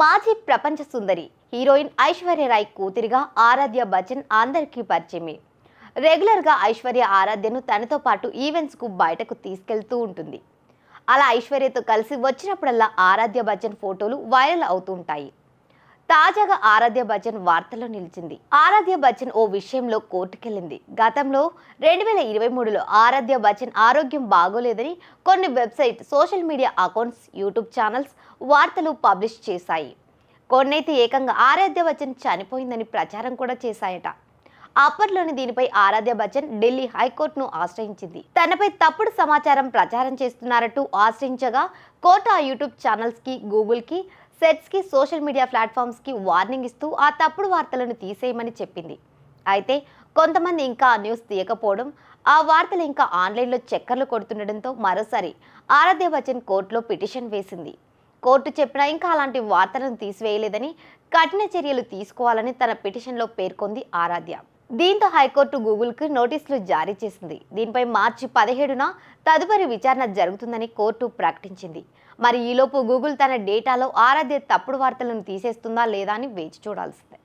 మాజీ ప్రపంచ సుందరి హీరోయిన్ ఐశ్వర్య రాయ్ కూతురిగా ఆరాధ్య బచ్చన్ అందరికీ పరిచయమే. రెగ్యులర్గా ఐశ్వర్య ఆరాధ్యను తనతో పాటు ఈవెంట్స్కు బయటకు తీసుకెళ్తూ ఉంటుంది. అలా ఐశ్వర్యతో కలిసి వచ్చినప్పుడల్లా ఆరాధ్య బచ్చన్ ఫోటోలు వైరల్ అవుతూ ఉంటాయి. తాజాగా ఆరాధ్య బచ్చన్ వార్తల్లో నిలిచింది. ఆరాధ్య బచ్చన్ ఓ విషయంలో కోర్టుకెళ్ళింది. గతంలో రెండు వేల ఇరవై మూడులో ఆరాధ్య బచ్చన్ ఆరోగ్యం బాగోలేదని కొన్ని website social media accounts YouTube channels వార్తలు పబ్లిష్ చేశాయి. కొన్నైతే ఏకంగా ఆరాధ్య బచ్చన్ చనిపోయిందని ప్రచారం కూడా చేశాయట. అప్పట్లోని దీనిపై ఆరాధ్య బచ్చన్ ఢిల్లీ హైకోర్టును ఆశ్రయించింది. తనపై తప్పుడు సమాచారం ప్రచారం చేస్తున్నారంటూ ఆశ్రయించగా కోర్టు ఆ యూట్యూబ్ ఛానల్స్కి గూగుల్కి సెట్స్కి సోషల్ మీడియా ప్లాట్ఫామ్స్కి వార్నింగ్ ఇస్తూ ఆ తప్పుడు వార్తలను తీసేయమని చెప్పింది. అయితే కొంతమంది ఇంకా ఆ న్యూస్ తీయకపోవడం ఆ వార్తలు ఇంకా ఆన్లైన్లో చక్కర్లు కొడుతుండడంతో మరోసారి ఆరాధ్య బచ్చన్ కోర్టులో పిటిషన్ వేసింది. కోర్టు చెప్పినా ఇంకా అలాంటి వార్తలను తీసివేయలేదని కఠిన చర్యలు తీసుకోవాలని తన పిటిషన్లో పేర్కొంది ఆరాధ్య. దీంతో హైకోర్టు గూగుల్కు నోటీసులు జారీ చేసింది. దీనిపై మార్చి పదిహేడున తదుపరి విచారణ జరుగుతుందని కోర్టు ప్రకటించింది. మరి ఈలోపు గూగుల్ తన డేటాలో ఆరాధ్య తప్పుడు వార్తలను తీసేస్తుందా లేదా అని వేచి చూడాల్సిందే.